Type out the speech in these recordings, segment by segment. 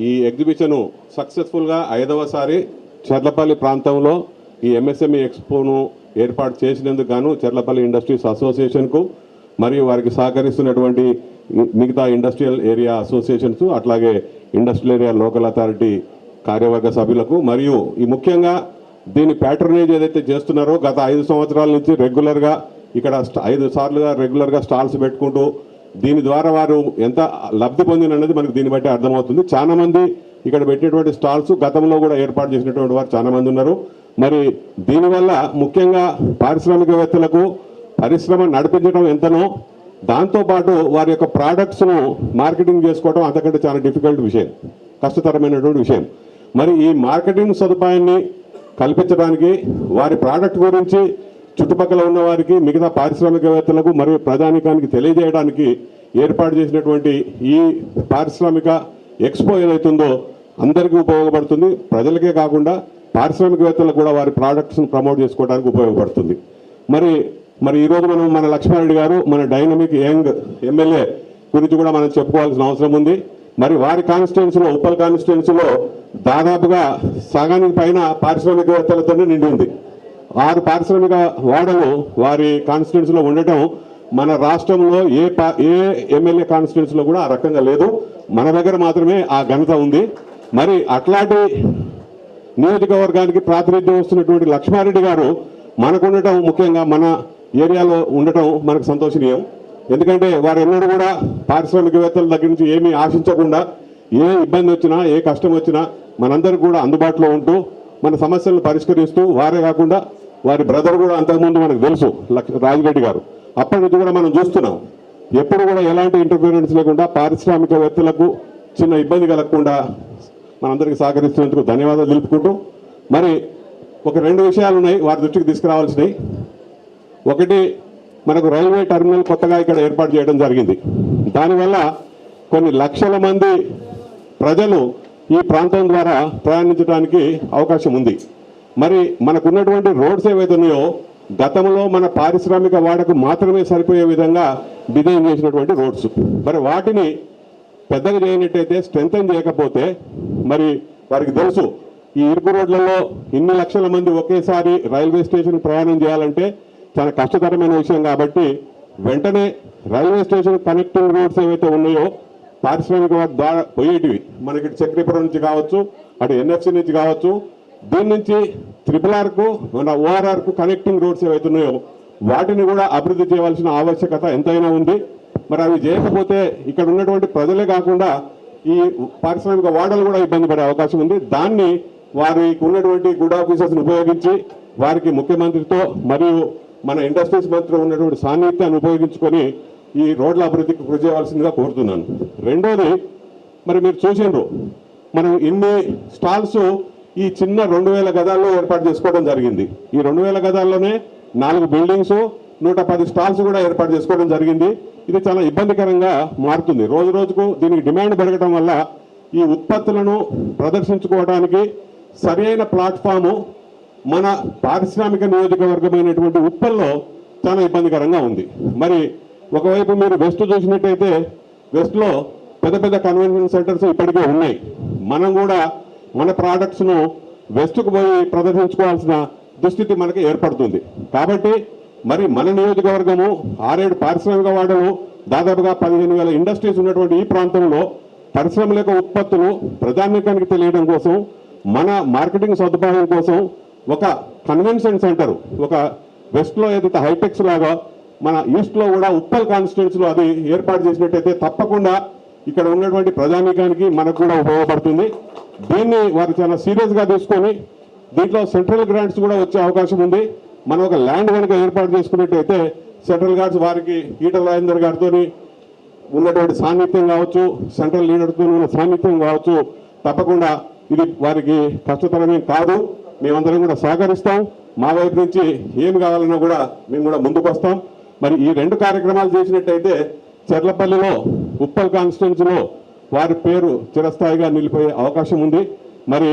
ఈ ఎగ్జిబిషన్ సక్సెస్ఫుల్గా ఐదవసారి చెర్లపల్లి ప్రాంతంలో ఈ ఎంఎస్ఎంఈ ఎక్స్పోను ఏర్పాటు చేసినందుకు గాను చెర్లపల్లి ఇండస్ట్రీస్ అసోసియేషన్కు మరియు వారికి సహకరిస్తున్నటువంటి మిగతా ఇండస్ట్రియల్ ఏరియా అసోసియేషన్స్ అట్లాగే ఇండస్ట్రియల్ ఏరియా లోకల్ అథారిటీ కార్యవర్గ సభ్యులకు మరియు ఈ ముఖ్యంగా దీని ప్యాటర్నేజ్ ఏదైతే చేస్తున్నారో గత ఐదు సంవత్సరాల నుంచి రెగ్యులర్గా ఇక్కడ ఐదు సార్లుగా రెగ్యులర్గా స్టాల్స్ పెట్టుకుంటూ దీని ద్వారా వారు ఎంత లబ్ధి పొందినన్నది మనకు దీన్ని బట్టి అర్థమవుతుంది. చాలామంది ఇక్కడ పెట్టినటువంటి స్టాల్స్ గతంలో కూడా ఏర్పాటు చేసినటువంటి వారు చాలామంది ఉన్నారు. మరి దీనివల్ల ముఖ్యంగా పారిశ్రామికవేత్తలకు పరిశ్రమ నడిపించడం ఎంతనో దాంతోపాటు వారి యొక్క ప్రోడక్ట్స్ను మార్కెటింగ్ చేసుకోవడం అంతకంటే చాలా డిఫికల్ట్ విషయం కష్టతరమైనటువంటి విషయం. మరి ఈ మార్కెటింగ్ సదుపాయాన్ని కల్పించడానికి వారి ప్రోడక్ట్ గురించి చుట్టుపక్కల ఉన్న వారికి మిగతా పారిశ్రామికవేత్తలకు మరియు ప్రజానికానికి తెలియజేయడానికి ఏర్పాటు చేసినటువంటి ఈ పారిశ్రామిక ఎక్స్పో ఏదైతుందో అందరికీ ఉపయోగపడుతుంది. ప్రజలకే కాకుండా పారిశ్రామికవేత్తలకు కూడా వారి ప్రోడక్ట్స్ను ప్రమోట్ చేసుకోవడానికి ఉపయోగపడుతుంది. మరి మరి ఈరోజు మనం మన లక్ష్మారెడ్డి గారు మన డైనమిక్ యంగ్ ఎమ్మెల్యే గురించి కూడా మనం చెప్పుకోవాల్సిన అవసరం ఉంది. మరి వారి కాన్స్టిట్యున్సీలో ఉప్పల్ కాన్స్టిట్యున్సీలో దాదాపుగా సగానికి పైన పారిశ్రామికవేత్తలతోనే నిండి ఉంది. ఆరు పారిశ్రామిక వాడలు వారి కాన్స్టిట్యున్సీలో ఉండటం మన రాష్ట్రంలో ఏ పా ఏ ఎమ్మెల్యే కాన్స్టిట్యున్సీలో కూడా ఆ రకంగా లేదు. మన దగ్గర మాత్రమే ఆ ఘనత ఉంది. మరి అట్లాంటి నియోజకవర్గానికి ప్రాతినిధ్యం వస్తున్నటువంటి లక్ష్మారెడ్డి గారు మనకు ఉండటం ముఖ్యంగా మన ఏరియాలో ఉండటం మనకు సంతోషనీయం. ఎందుకంటే వారు ఎన్నడూ కూడా పారిశ్రామికవేత్తల దగ్గర నుంచి ఏమీ ఆశించకుండా ఏ ఇబ్బంది వచ్చినా ఏ కష్టం వచ్చినా మనందరికీ కూడా అందుబాటులో ఉంటూ మన సమస్యలను పరిష్కరిస్తూ వారే కాకుండా వారి బ్రదర్ కూడా అంతకుముందు మనకు తెలుసు రాజిరెడ్డి గారు. అప్పటి నుంచి కూడా మనం చూస్తున్నాం. ఎప్పుడు కూడా ఎలాంటి ఇంటర్ఫీరెన్స్ లేకుండా పారిశ్రామికవేత్తలకు చిన్న ఇబ్బంది కలగకుండా మనందరికీ సహకరిస్తున్నందుకు ధన్యవాదాలు తెలుపుకుంటూ మరి ఒక రెండు విషయాలు ఉన్నాయి వారి దృష్టికి తీసుకురావాల్సినవి. ఒకటి మనకు రైల్వే టెర్మినల్ కొత్తగా ఇక్కడ ఏర్పాటు చేయడం జరిగింది. దానివల్ల కొన్ని లక్షల మంది ప్రజలు ఈ ప్రాంతం ద్వారా ప్రయాణించడానికి అవకాశం ఉంది. మరి మనకున్నటువంటి రోడ్స్ ఏవైతే ఉన్నాయో గతంలో మన పారిశ్రామిక వాడకు మాత్రమే సరిపోయే విధంగా డిజైన్ చేసినటువంటి రోడ్స్. మరి వాటిని పెద్దగా చేయనట్టయితే స్ట్రెంగ్తన్ చేయకపోతే మరి వారికి తెలుసు ఈ ఇరుకు రోడ్లలో ఇన్ని లక్షల మంది ఒకేసారి రైల్వే స్టేషన్ ప్రయాణం చేయాలంటే చాలా కష్టతరమైన విషయం కాబట్టి వెంటనే రైల్వే స్టేషన్ కనెక్టింగ్ రోడ్స్ ఏవైతే ఉన్నాయో పారిశ్రామిక ద్వారా పోయేటివి. మనకి చక్రీపురం నుంచి కావచ్చు అటు ఎన్ఎఫ్సి నుంచి కావచ్చు దీని నుంచి త్రిపుల్ ఆర్కు మన ఓఆర్ఆర్కు కనెక్టింగ్ రోడ్స్ ఏవైతున్నాయో వాటిని కూడా అభివృద్ధి చేయవలసిన ఆవశ్యకత ఎంతైనా ఉంది. మరి అవి చేయకపోతే ఇక్కడ ఉన్నటువంటి ప్రజలే కాకుండా ఈ పారిశ్రామిక వాడలు కూడా ఇబ్బంది పడే అవకాశం ఉంది. దాన్ని వారికి ఉన్నటువంటి గుడ్ ఆఫీసర్స్ని ఉపయోగించి వారికి ముఖ్యమంత్రితో మరియు మన ఇండస్ట్రీస్ మంత్రి ఉన్నటువంటి సాన్నిహిత్యాన్ని ఉపయోగించుకొని ఈ రోడ్ల అభివృద్ధికి కృషి చేయవలసిందిగా కోరుతున్నాను. రెండోది మరి మీరు చూసిండ్రు మనం ఇన్ని స్టాల్స్ ఈ చిన్న రెండు వేల గదాల్లో ఏర్పాటు చేసుకోవడం జరిగింది. ఈ రెండు వేల గదాల్లోనే నాలుగు బిల్డింగ్స్ నూట పది స్టాల్స్ కూడా ఏర్పాటు చేసుకోవడం జరిగింది. ఇది చాలా ఇబ్బందికరంగా మారుతుంది. రోజు రోజుకు దీనికి డిమాండ్ పెరగడం వల్ల ఈ ఉత్పత్తులను ప్రదర్శించుకోవడానికి సరైన ప్లాట్ఫాము మన పారిశ్రామిక నియోజకవర్గమైనటువంటి ఉప్పల్లో చాలా ఇబ్బందికరంగా ఉంది. మరి ఒకవైపు మీరు వెస్ట్ చూసినట్టయితే వెస్ట్లో పెద్ద పెద్ద కన్వెన్షన్ సెంటర్స్ ఇప్పటికే ఉన్నాయి. మనం కూడా మన ప్రోడక్ట్స్ను వెస్ట్కు పోయి ప్రదర్శించుకోవాల్సిన దుస్థితి మనకి ఏర్పడుతుంది. కాబట్టి మరి మన నియోజకవర్గము ఆరేడు పారిశ్రామిక వాడలు దాదాపుగా పదిహేను వేల ఇండస్ట్రీస్ ఉన్నటువంటి ఈ ప్రాంతంలో పరిశ్రమల యొక్క ఉత్పత్తులు ప్రజానీకానికి తెలియడం కోసం మన మార్కెటింగ్ సదుపాయం కోసం ఒక కన్వెన్షన్ సెంటర్ ఒక వెస్ట్లో ఏదైతే హైటెక్స్ లాగా మన ఈస్ట్లో కూడా ఉప్పల్ కాన్స్టిట్యున్సీలో అది ఏర్పాటు చేసినట్టయితే తప్పకుండా ఇక్కడ ఉన్నటువంటి ప్రజానీకానికి మనకు కూడా ఉపయోగపడుతుంది. దీన్ని వారు చాలా సీరియస్గా తీసుకొని దీంట్లో సెంట్రల్ గ్రాంట్స్ కూడా వచ్చే అవకాశం ఉంది. మనం ఒక ల్యాండ్ కనుక ఏర్పాటు చేసుకున్నట్టయితే సెంట్రల్ గార్డ్స్ వారికి ఈటల రాజేందర్ గారితో ఉన్నటువంటి సాన్నిధ్యం కావచ్చు సెంట్రల్ లీడర్తో ఉన్న సాన్నిధ్యం కావచ్చు తప్పకుండా ఇది వారికి కష్టతరమేం కాదు. మేమందరం కూడా సహకరిస్తాం. మా వైపు నుంచి ఏం కావాలన్నా కూడా మేము కూడా ముందుకు వస్తాం. మరి ఈ రెండు కార్యక్రమాలు చేసినట్టయితే చెర్లపల్లిలో ఉప్పల్ కాన్స్టిట్యున్సీలో వారి పేరు చిరస్థాయిగా నిలిపోయే అవకాశం ఉంది. మరి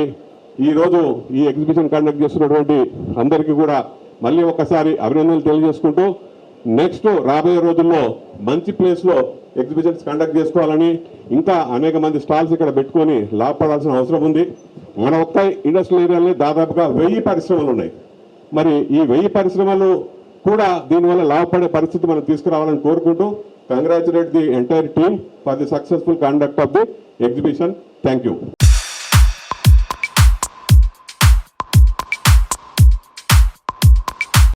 ఈరోజు ఈ ఎగ్జిబిషన్ కండక్ట్ చేస్తున్నటువంటి అందరికీ కూడా మళ్ళీ ఒకసారి అభినందనలు తెలియజేసుకుంటూ నెక్స్ట్ రాబోయే రోజుల్లో మంచి ప్లేస్లో ఎగ్జిబిషన్స్ కండక్ట్ చేసుకోవాలని ఇంకా అనేక మంది స్టాల్స్ ఇక్కడ పెట్టుకొని లాభపడాల్సిన అవసరం ఉంది. మన ఒక్క ఇండస్ట్రియల్ ఏరియాలో దాదాపుగా వెయ్యి పరిశ్రమలు ఉన్నాయి. మరి ఈ వెయ్యి పరిశ్రమలు కూడా దీనివల్ల లాభపడే పరిస్థితి మనం తీసుకురావాలని కోరుకుంటూ congratulate the entire team for the successful conduct of the exhibition thank you